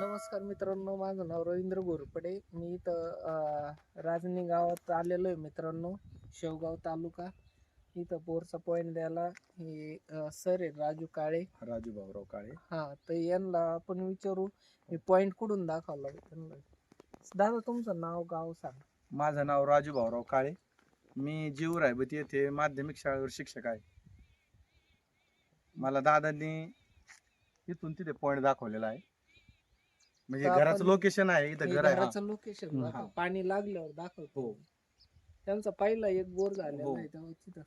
नमस्कार मित्रांनो माझं नाव रवींद्र घोरपडे. मी इथं राजनी गावात आलेलो आहे मित्रांनो शेवगाव तालुका. इथं बोरचा पॉईंट द्यायला हे सर आहे राजू काळे. राजू भाऊराव काळे. हा तर यांना आपण विचारू मी पॉईंट कुठून दाखवला त्यांना? दादा तुमचं नाव गाव सांग. माझं नाव राजू भाऊराव काळे. मी जीव रायबती येथे माध्यमिक शाळेवर शिक्षक आहे. मला दादांनी इथून तिथे पॉइंट दाखवलेला आहे. म्हणजे तर आपण- घराचं लोकेशन आहे इथं हे घर आहे हा. घराचं लोकेशन हा. पाणी लागल्यावर दाखवतो. हो. त्यांचा पहिला एक बोर झालेला हो. आहे तेव्हा तिथं.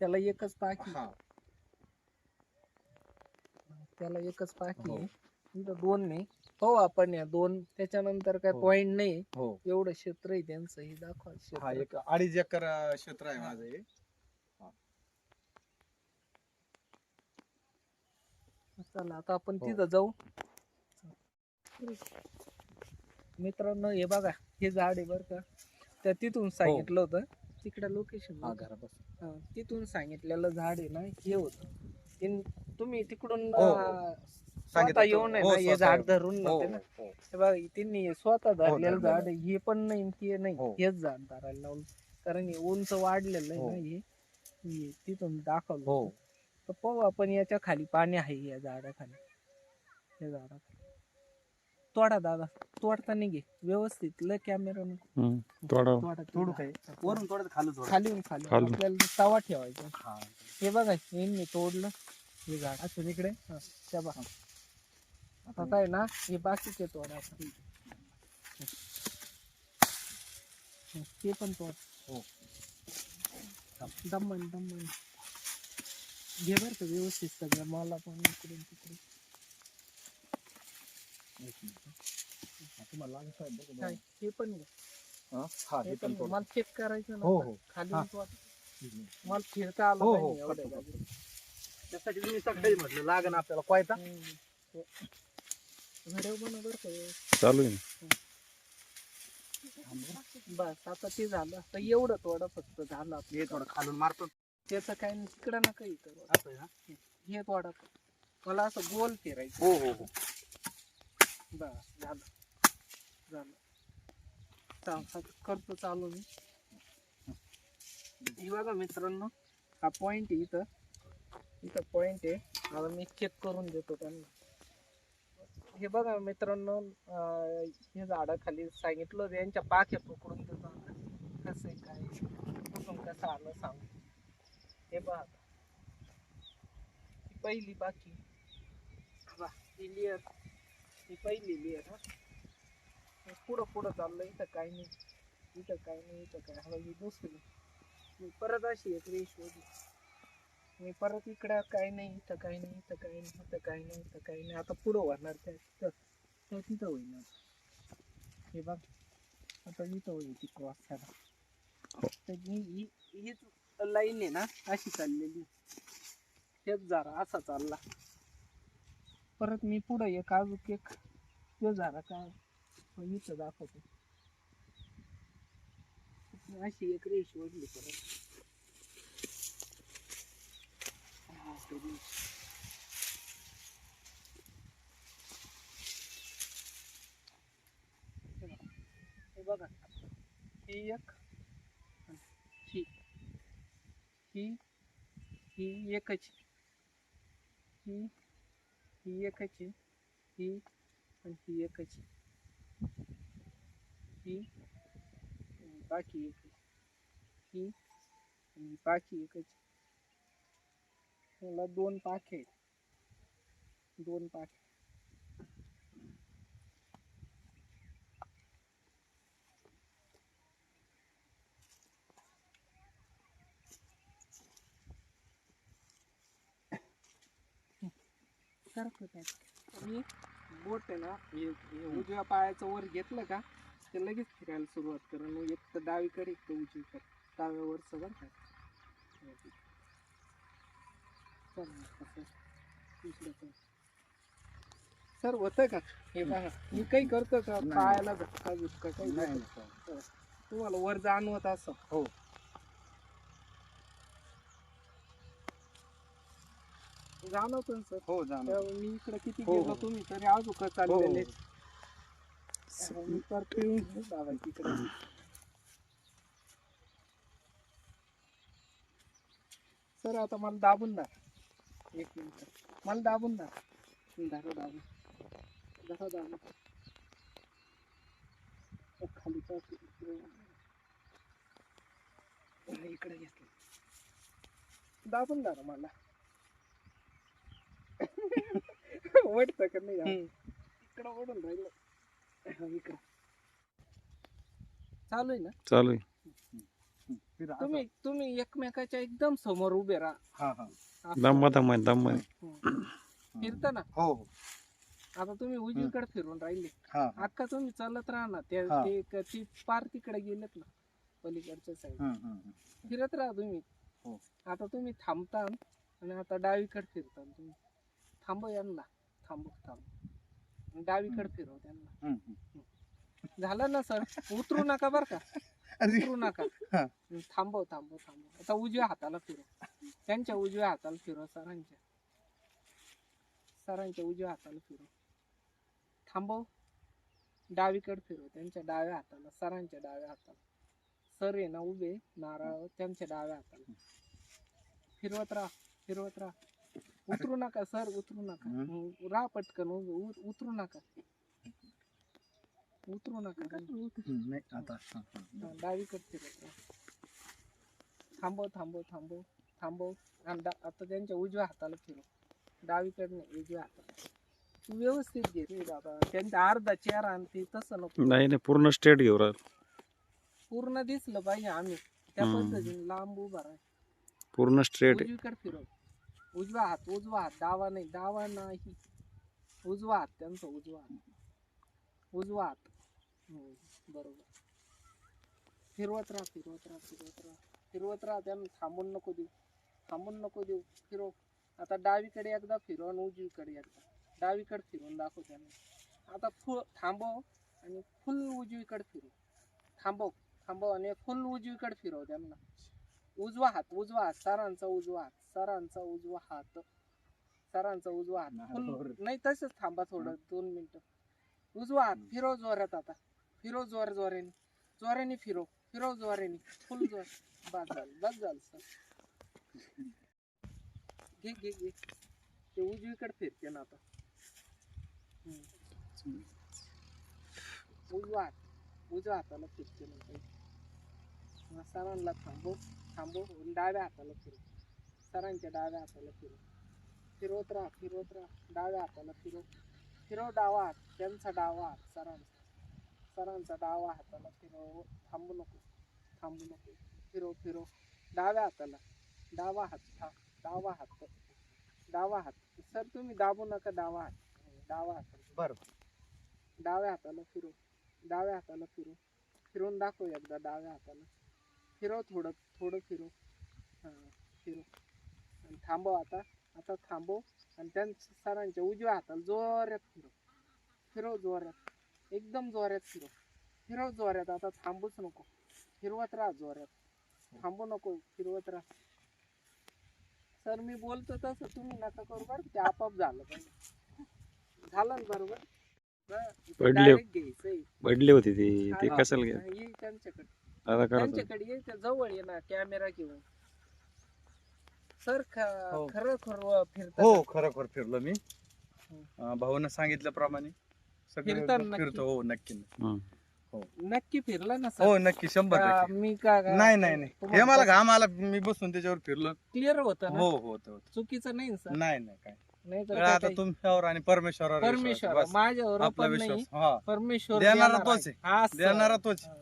त्याला एकच टाकी. हा. त्याला एकच टाकी हो. आहे. इथं दोन नाही. हो आपण या दोन. त्याच्यानंतर काय हो. पॉइंट नाही. हो. एवढं क्षेत्र आहे त्यांचं. हे दाखवा हा क्षेत्र एक अडीच एकर अं, क्षेत्र आहे माझं हे. चला आता आपण हो. तिथं जाऊ. मित्रांनो हे बघा हे झाड आहे बर का. त्या तिथून सांगितलं होतं. तिकडे लोकेशन हा घरापासून तिथून सांगितलेलं झाड आहे ना हे होत. तुम्ही तिकडून हो, हो. अं, स्वतः सांगितलं येऊन आहे हो, ना हे स्वतः झाड येऊन. धरून हो, नव्हते ना. हो, हो. हे बघा त्यांनी हे स्वतः धरलेलं धरलेलं. झाड आहे. हे पण नाही ते नाही. हो. हेच झाड धरायला लावलं. कारण हे उंच वाढलेलं आहे हो. ना हे. हे तिथून दाखवलं हो. होतं. तर पाहू आपण याच्या खाली पाणी आहे या झाडाखाली. या झाडाखाली. तोडा दादा तोडताना घे व्यवस्थित ल कॅमेरा थोडा तोडा तोडू तोडा. काय वरून थोडं खाली थोडं खाली खाली खालून. आपल्याला तवा ठेवायचा हा हे बघा यांनी तोडलं हे झाड असं इकडे हा, त्या बघा आता आहे ना हे बाकीचे तोडा आता. हं, ते पण तोड हो. दमन दमन घे बर का व्यवस्थित सगळं मला पण इकडून तिकडे काय. हे पण हा, हा हे हे पण पण. मला चेक करायचं हो, ना हो. खाली हा. मला फिरता आलं हो, पाहिजे हो, एवढ्या करतो, जागी. त्यासाठी तुम्ही सकाळी म्हटलं लागन आपल्याला कोयता. हम्म. व्हिडिओ बनव बरं का चालू आहे ना. बस आता ते झालं. आता एवढं थोडं फक्त झालं आपलं. हे थोडं खालून मारतो. त्याचं काय नाही तिकडं नका इथं असं आहे ना? हे थोडं. मला असं गोल फिरायचं. हो हो हो. बस झालं. झालं. चाल करतो चालू मी. हे बघा मित्रांनो हा पॉइंट आहे इथं. इथं पॉइंट आहे. आता मी चेक करून देतो त्यांना. हे बघा मित्रांनो हे झाडाखाली सांगितलं यांच्या पाख्या पकडून देतो कसं आहे काय? कुठून कसं आलं सांग. हे बघा. पहिली बाकी बा ही ही पहिलेली आहे ना. पुढं पुढं चाललं इथं काय नाही इथं काय नाही इथं काय. हवं ही दुसरी. मी परत अशी एक रेष होती मी परत इकडं काय नाही इथं काय नाही इथं काय नाही इथं काय नाही इथं काय नाही. आता पुढं वाढणार त्या तिथं त्या तिथं होईल हे बघ. आता इथं होईल ती क्रॉस करा तर मी ही हीच लाईन आहे ना अशी चाललेली. हेच जरा असा चालला. परत मी पुढं एक अजून एक तो झाला का? इथं दाखवतो. अशी एक रेष ओढली परत. हे बघा. ही एक ही. ही ही एकच. ही ही एकच आहे ही आणि ही एकच. आहे ही आणि बाकी एकच. ही आणि बाकी एकच. मला दोन पाखे आहेत. दोन पाखे. सारखं काय आणि बोट आहे ना हे हे उजव्या पायाचं वर घेतलं का ते लगेच फिरायला सुरुवात करा. मग एक तर डावीकडे एक तर उजवीकडे. डाव्यावर सगळं काय. सर होतं का? हे बघा मी काही करतो का. पायाला धक्का बिक्का काही? नाही. तुम्हाला वर जाणवत असं. हो. जाणवतं सर हो त्यामुळे मी इकडे किती हो, गेलो हो. तुम्ही तरी अजून चाललेले हो. मी करतोय. दाबायची इकडे. सर आता मला दाबून दा एक मिनिट. मला दाबून दा धरा दाबून. धरा दाबून. खाली इकडे. हा, घेतलं. दाबून ना मला. वाटत का नाही? इकडं ओढून राहिलं हा, इकडं चालू आहे ना चालू आहे. तुम्ही तुम्ही एकमेकाच्या एकदम समोर उभे राहा हा हा. दम्मा दम्मा दम्मा. फिरता ना हो हो आता तुम्ही उजवीकडे फिरून राहिले. अक्का तुम्ही चालत राहा ना ते हा. ते पार तिकडे गेलेत ना पलीकडच्या साईड हम्म, हम्म, हम्म. फिरत राहा तुम्ही हो. आता तुम्ही थांबता आणि आता डावीकडे फिरता तुम्ही थांबव यांना थांबव थांब डावीकडे फिरव त्यांना. झालं ना सर? उतरू नका बर का. उतरू नका. हा. थांबव थांबव थांबव. आता उजव्या हाताला फिरव. त्यांच्या उजव्या हाताला फिरव सरांच्या. सरांच्या उजव्या हाताला फिरव. थांबव. डावीकडे फिरव. त्यांच्या डाव्या हाताला सरांच्या डाव्या हाताला. सर आहे ना उभे नारळ त्यांच्या डाव्या हाताला. फिरवत राहा फिरवत राहा. उतरू नका सर उतरू नका. हम्म, राहा पटकन उ- उतरू नका. उतरू नका. हम्म, नाही आता हा, हा. हा, राहा. थांबव थांबव थांबव थांबव. आणि डा- आता त्यांच्या उजव्या हाताला फिरव. डावीकडे नाही उजव्या हाताला. तू व्यवस्थित घे रे बाबा. त्यांचा अर्धा चेहरा आणि ते तसं नको. नाही नाही पूर्ण स्ट्रेट घेऊ राहिलो. पूर्ण दिसलं पाहिजे आम्ही. त्या हम्म. पद्धतीने लांब उभा राहा. पूर्ण स्ट्रेट उजवीकडे फिरव. उजवा हात उजवा हात डावा नाही डावा नाही. उजवा हात त्यांचा उजवा हात. उजवा हात. हो बरोबर. फिरवत राहा फिरवत राहा फिरवत राहा. फिरवत राहा त्यांना थांबून नको देऊ. थांबून नको देऊ. फिरव आता डावीकडे एकदा फिरव आणि उजवीकडे एकदा. डावीकडे फिरवून दाखव त्यांना. आता फुल थांबव आणि फुल उजवीकडे फिरव थांबव थांबव आणि फुल उजवीकडे फिरव त्यांना. उजवा हात उजवा हात सरांचा उजवा हात सरांचा उजवा हात. सरांचा उजवा हात. नाही तसंच थांबा थोडं दोन मिनिटं. उजवा हात फिरव जोरात आता. फिरव जोर जोराने. जोराने फिरव फिरव जोराने. फुल जोर. बस झालं बस झालं सर. घे घे घे. ते उजवीकडे फिरते ना आता. हम्म. उजवा हात. उजव्या हाताला फिरते ना मग सरांना थांबव आणि डाव्या हाताला फिरव सरांच्या डाव्या हाताला फिरव फिरवत राहा फिरवत राहा. डाव्या हाताला फिरव फिरव डावा हात त्यांचा डावा हात सरांचा. सरांचा डावा हाताला फिरव. थांबू नको थांबू नको. फिरव फिरव. डाव्या हाताला. डावा हात हा डावा हात. डावा हात. सर तुम्ही दाबू नका डावा हात. डावा हाताला बरं डाव्या हाताला फिरव डाव्या हाताला फिरव फिरवून दाखव एकदा डाव्या हाताला. फिरव थोडं थोडं फिरव. हां फिरव. आणि थांबव आता आता थांबव. आणि त्यांच्या सरांच्या उजव्या हाताला जोरात फिरव. फिरव जोरात. एकदम जोरात फिरव. फिरव जोरात. आता थांबूच नको. फिरवत राहा जोरात. थांबू नको. फिरवत राहा. सर मी बोलतो तसं. तुम्ही नका करू बरं ते आपाप झालं पाहिजे झालं ना बरोबर? पडले. घ्यायचंय. पडली होती ती. ते. कशाला घ्या त्यांच्याकडे. आता त्यांच्याकडे ये त्या जवळ ये ना कॅमेरा घेऊन. सर हो. खरं खरं फिरत हो खरोखर फिरलो मी. अं, भाऊनं सांगितल्याप्रमाणे सगळं फिरताना फिरतो. हो नक्की. नक्की. फिरला ना हो नक्की शंभर का टक्के. मी का नाही नाही नाही. हे मला घाम आला मी बसून त्याच्यावर फिरलो. क्लिअर होतं ना? हो हो होतं, होतं. चुकीचं नाही ना सर? नाही नाही काय. नाही तर तर काय आता काही- तुमच्यावर आणि परमेश्वरावर विश्वास. परमेश्वर बस. माझ्यावर आपला पण नाही. विश्वास हा. परमेश्वर देणारा तोच आहे. हा, सर. देणारा तोच हा.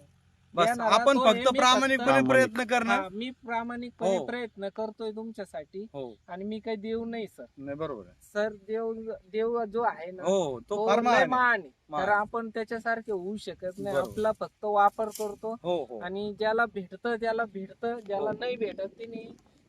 बस आपण तो आहे, फक्त मी प्रामाणिकपणे फक्त- प्रयत्न करणं हा, मी प्रामाणिकपणे हो. प्रयत्न करतोय तुमच्यासाठी हो आणि मी काही देऊ नाही सर नाही बरोबर आहे सर देव देव जो आहे ना हो तो तो फार लय महान आहे. महान आहे. महान. तर आपण त्याच्यासारखे होऊ शकत नाही बरोबर. आपला फक्त वापर करतो हो हो आणि ज्याला भेटत त्याला भेटत ज्याला हो. नाही भेटत तिने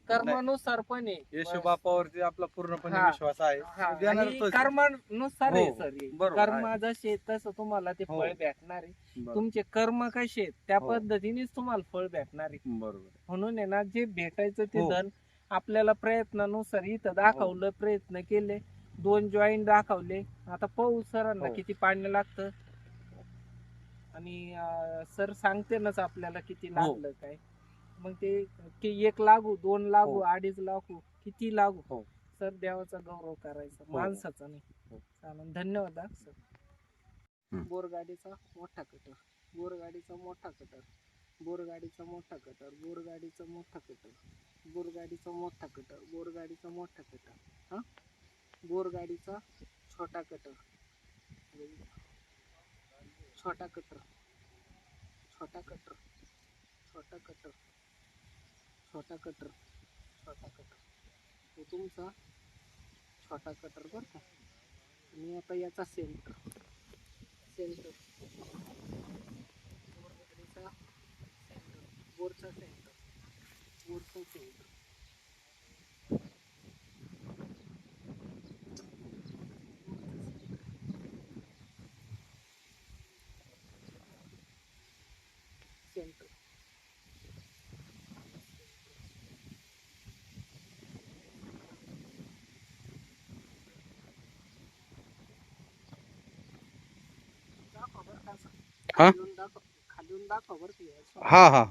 कर्मानुसार पण आहे. येशू बापावरती आपला पूर्णपणे हा. विश्वास आहे हा, तो देणारा आणि तोच आहे. कर्मानुसार हो, आहे सर हे. बरोबर कर्म. जसे आहेत तसं तुम्हाला ते हो. फळ भेटणार आहे बरोबर. तुमचे कर्म कसे आहेत त्या हो. पद्धतीनेच तुम्हाला फळ भेटणार आहे बरोबर म्हणून आहे ना जे भेटायचं ते हो. धन आपल्याला प्रयत्नानुसार इथं दाखवलं प्रयत्न केले दोन जॉईंट दाखवले आता पाहू सरांना हो. किती पाणी लागतं आणि सर सांगतेनच आपल्याला किती हो. लागलं काय मग ते की एक लागू दोन लागू हो. अडीच लागू किती लागू? हो. सर देवाचा गौरव करायचा. हो. माणसाचा नाही. हो. चालेल धन्यवाद हा सर. बोरगाडीचा मोठा कटर. बोरगाडीचा मोठा कटर. बोरगाडीचा मोठा कटर. बोरगाडीचा मोठा कटर. बोरगाडीचा मोठा कटर. बोरगाडीचा मोठा कटर. हा? बोरगाडीचा छोटा कटर. छोटा कटर. छोटा कटर. छोटा कटर. छोटा कटर छोटा कटर तो तुमचा छोटा कटर बरं का? आणि आता याचा सेंटर सेंटर सेंटर बोरचा सेंटर बोरचा सेंटर दाखव बरं का असं. हा? हा हा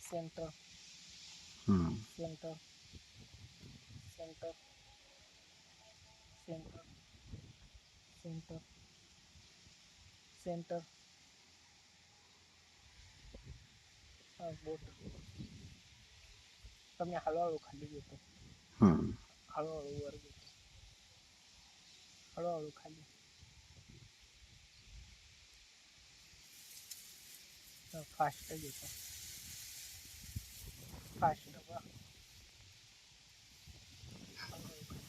centre centre centre. Centre centre centre बोट. तर मी हळूहळू खाली घेतो हम्म. हळूहळू वर घेतो हळूहळू खाली फास्ट घेतो फास्ट बा हळूहळू खाली.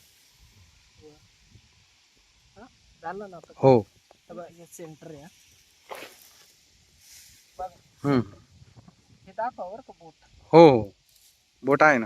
वर. हा? झालं ना आता हो हे बघ, हे सेंटर आहे हा. बघा हम्म. हे दाखवा बरं का बोट हो हो बोट आहे ना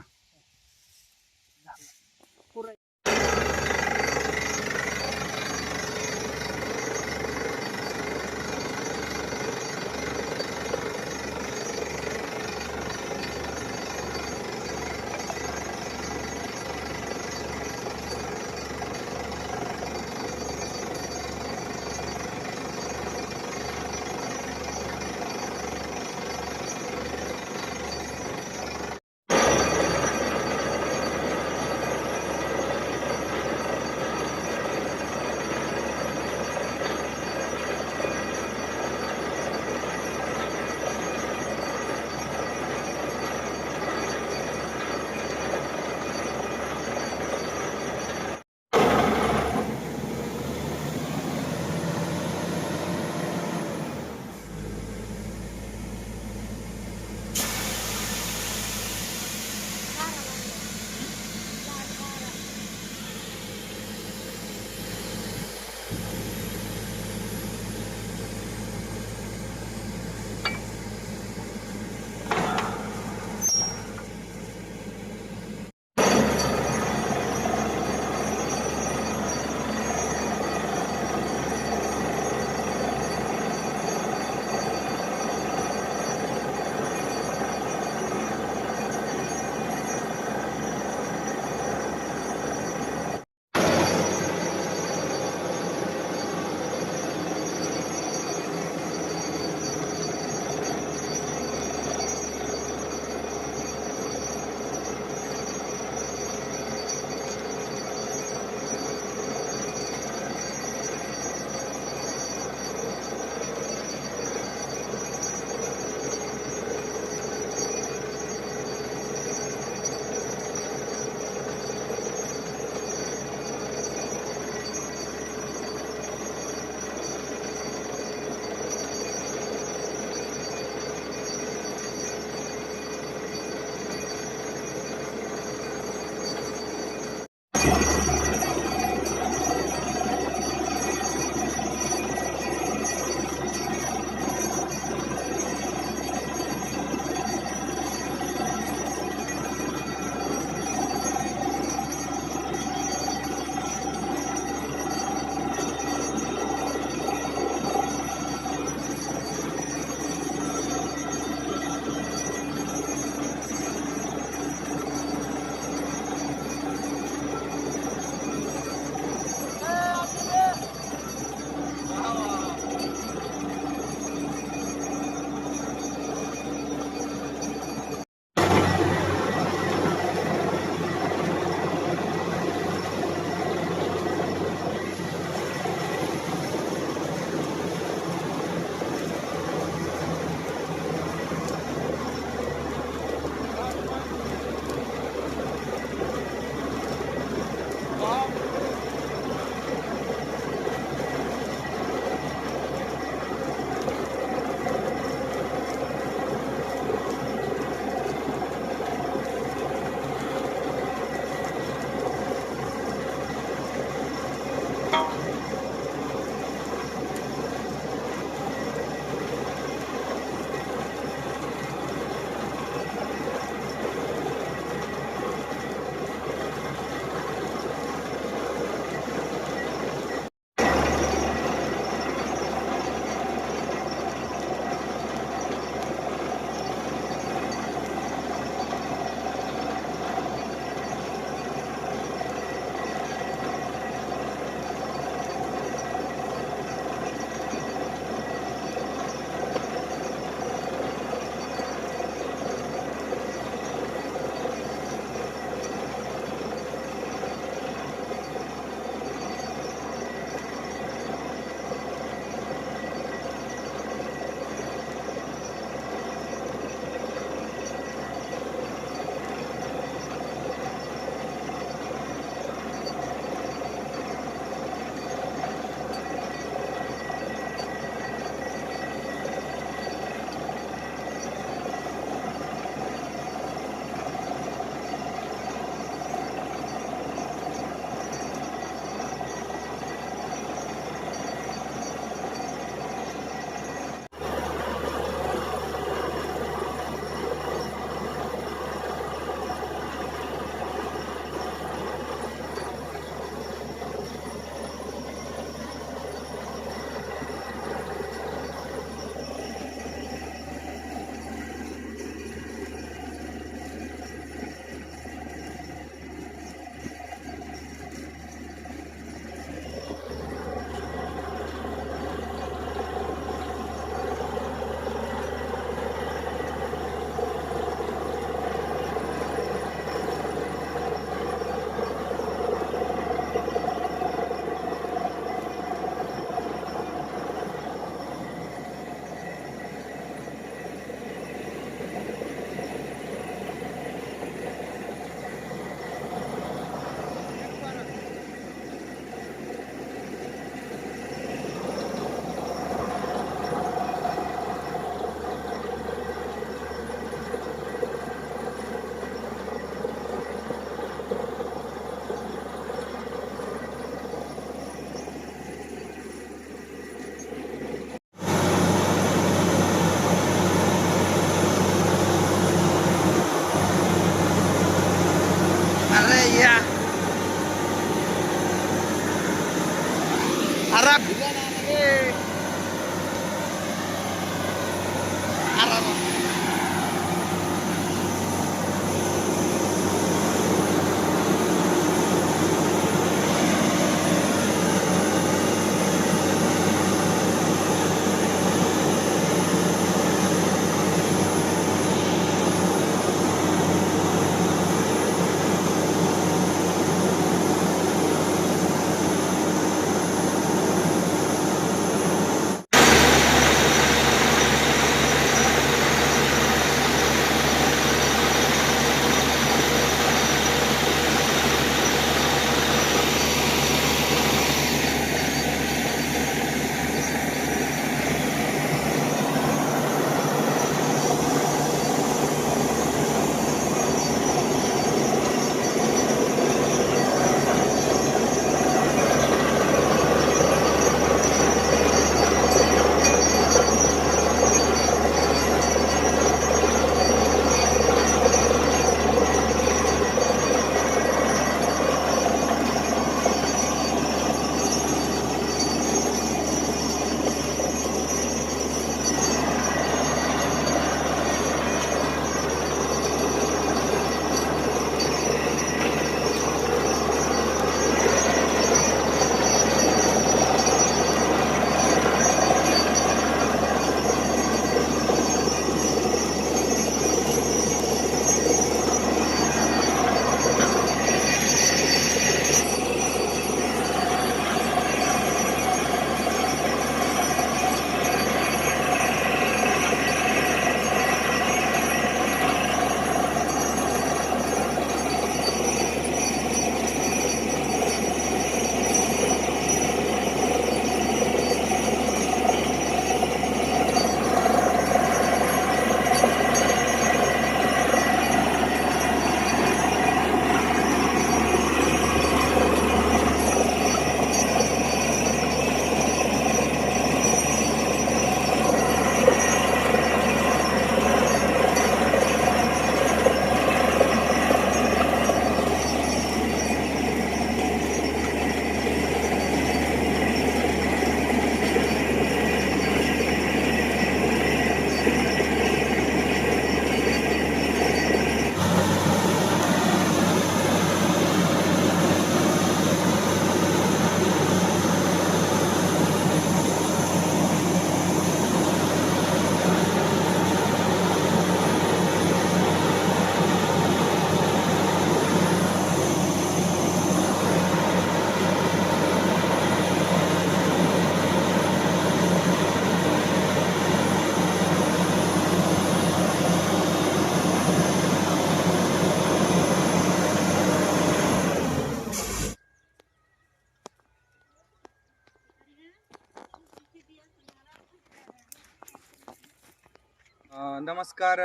नमस्कार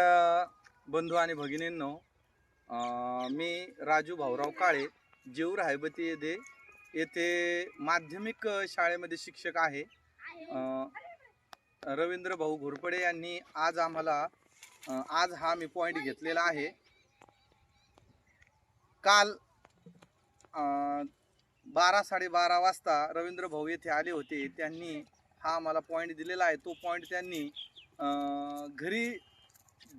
बंधू आणि भगिनींनो. मी राजू भाऊराव काळे जेऊर हायबती येथे येथे माध्यमिक शाळेमध्ये शिक्षक आहे. रवींद्र भाऊ घोरपडे यांनी आज आम्हाला आज हा मी पॉईंट घेतलेला आहे. काल बारा साडेबारा वाजता रवींद्र भाऊ येथे आले होते. त्यांनी हा आम्हाला पॉईंट दिलेला आहे. तो पॉईंट त्यांनी घरी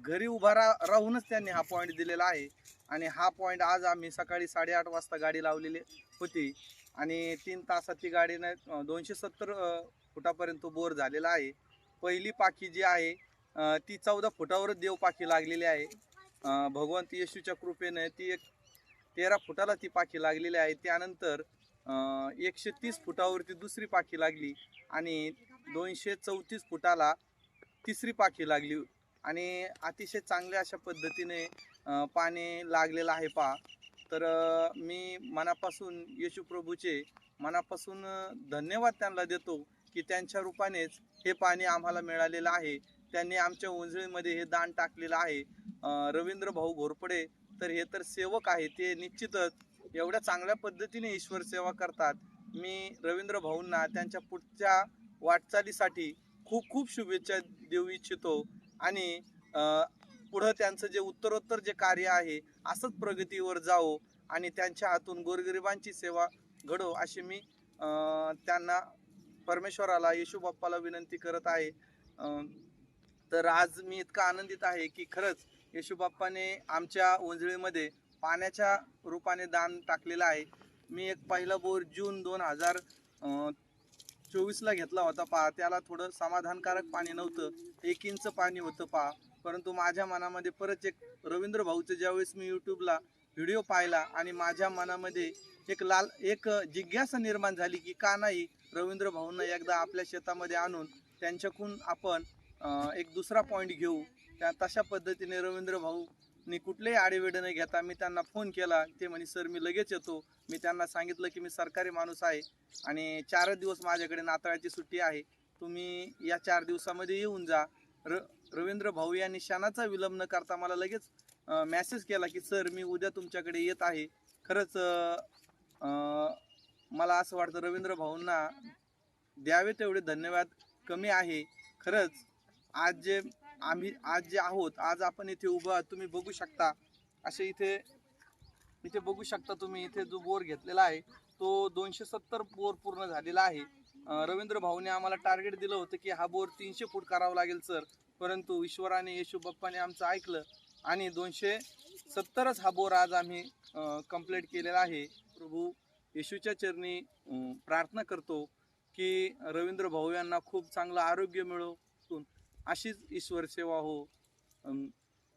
घरी उभा रा राहूनच त्यांनी हा पॉईंट दिलेला आहे. आणि हा पॉईंट आज आम्ही सकाळी साडेआठ वाजता गाडी लावलेली होती. आणि तीन तासात ती गाडीनं दोनशे सत्तर फुटापर्यंत बोर झालेला आहे. पहिली पाखी जी आहे ती चौदा फुटावरच देव पाखी लागलेली आहे. भगवंत येशूच्या कृपेने ती एक तेरा फुटाला ती पाखी लागलेली आहे. त्यानंतर एकशे तीस फुटावरती दुसरी पाखी लागली आणि दोनशे चौतीस फुटाला तिसरी पाखी लागली. आणि अतिशय चांगल्या अशा पद्धतीने पाणी लागलेलं आहे पा तर मी मनापासून येशू प्रभूचे मनापासून धन्यवाद त्यांना देतो की त्यांच्या रूपानेच हे पाणी आम्हाला मिळालेलं आहे. त्यांनी आमच्या उंजळीमध्ये हे दान टाकलेलं आहे. रवींद्र भाऊ घोरपडे तर हे तर सेवक आहे ते निश्चितच एवढ्या चांगल्या पद्धतीने ईश्वर सेवा करतात. मी रवींद्र भाऊंना त्यांच्या पुढच्या वाटचालीसाठी खूप खूप शुभेच्छा देऊ इच्छितो. आणि पुढं त्यांचं जे उत्तरोत्तर जे कार्य आहे असंच प्रगतीवर जावो आणि त्यांच्या हातून गोरगरिबांची सेवा घडो अशी मी त्यांना परमेश्वराला येशू बाप्पाला विनंती करत आहे. तर आज मी इतका आनंदित आहे की खरंच येशू बाप्पाने आमच्या उंजळीमध्ये पाण्याच्या रूपाने दान टाकलेलं आहे. मी एक पहिला बोर जून दोन हजार चोवीसला घेतला होता पहा. त्याला थोडं समाधानकारक पाणी नव्हतं. एक इंच पाणी होतं पहा. परंतु माझ्या मनामध्ये परत एक रवींद्र भाऊचं ज्यावेळेस मी यूट्यूबला व्हिडिओ पाहिला आणि माझ्या मनामध्ये एक लाल एक जिज्ञासा निर्माण झाली की का नाही रवींद्र भाऊंना एकदा आपल्या शेतामध्ये आणून त्यांच्याकडून आपण एक दुसरा पॉईंट घेऊ. त्या तशा पद्धतीने रवींद्र मी कुठलेही आडेवेडे न घेता मी त्यांना फोन केला. ते म्हणे सर मी लगेच येतो. मी त्यांना सांगितलं की मी सरकारी माणूस आहे आणि चारच दिवस माझ्याकडे नाताळाची सुट्टी आहे. तुम्ही या चार दिवसामध्ये येऊन जा. र रवींद्र भाऊ यांनी क्षणाचा विलंब न करता मला लगेच मॅसेज केला की सर मी उद्या तुमच्याकडे येत आहे. खरंच मला असं वाटतं रवींद्र भाऊंना द्यावे तेवढे धन्यवाद कमी आहे. खरंच आज जे आम्ही आज जे आहोत आज आपण इथे उभं आहोत तुम्ही बघू शकता. असे इथे इथे बघू शकता तुम्ही इथे जो बोर घेतलेला आहे तो दोनशे सत्तर बोर पूर्ण झालेला आहे. रवींद्र भाऊने आम्हाला टार्गेट दिलं होतं की हा बोर तीनशे फूट करावा लागेल सर परंतु ईश्वराने येशू बाप्पाने आमचं ऐकलं आणि दोनशे सत्तरच हा बोर आज आम्ही कंप्लीट केलेला आहे. प्रभू येशूच्या चरणी प्रार्थना करतो की रवींद्र भाऊ यांना खूप चांगलं आरोग्य मिळो. अशीच ईश्वर सेवा हो.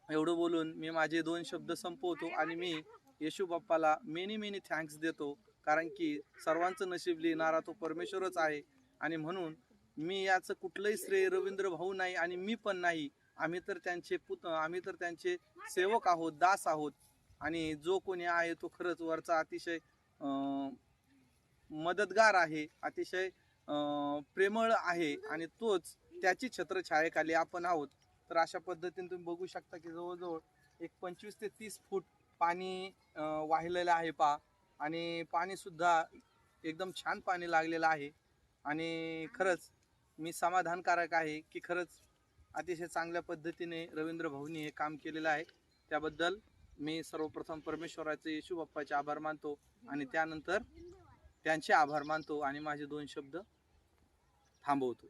एवढं बोलून मी माझे दोन शब्द संपवतो आणि मी येशू बाप्पाला मेनी मेनी थँक्स देतो. कारण की सर्वांचं नशीब लिहिणारा तो परमेश्वरच आहे. आणि म्हणून मी याचं कुठलंही श्रेय रवींद्र भाऊ नाही आणि मी पण नाही. आम्ही तर त्यांचे पुत आम्ही तर त्यांचे सेवक आहोत दास आहोत. आणि जो कोणी आहे तो खरंच वरचा अतिशय मदतगार आहे अतिशय प्रेमळ आहे. आणि तोच त्याची छत्रछायेखाली आपण आहोत. तर अशा पद्धतीने तुम्ही बघू शकता की जवळजवळ एक पंचवीस ते तीस फूट पाणी वाहिलेलं आहे पा आणि पाणीसुद्धा एकदम छान पाणी लागलेलं आहे. आणि खरंच मी समाधानकारक आहे की खरंच अतिशय चांगल्या पद्धतीने रवींद्र भाऊनी हे काम केलेलं आहे. त्याबद्दल मी सर्वप्रथम परमेश्वराचे येशू बाप्पाचे आभार मानतो आणि त्यानंतर त्यांचे आभार मानतो आणि माझे दोन शब्द थांबवतो.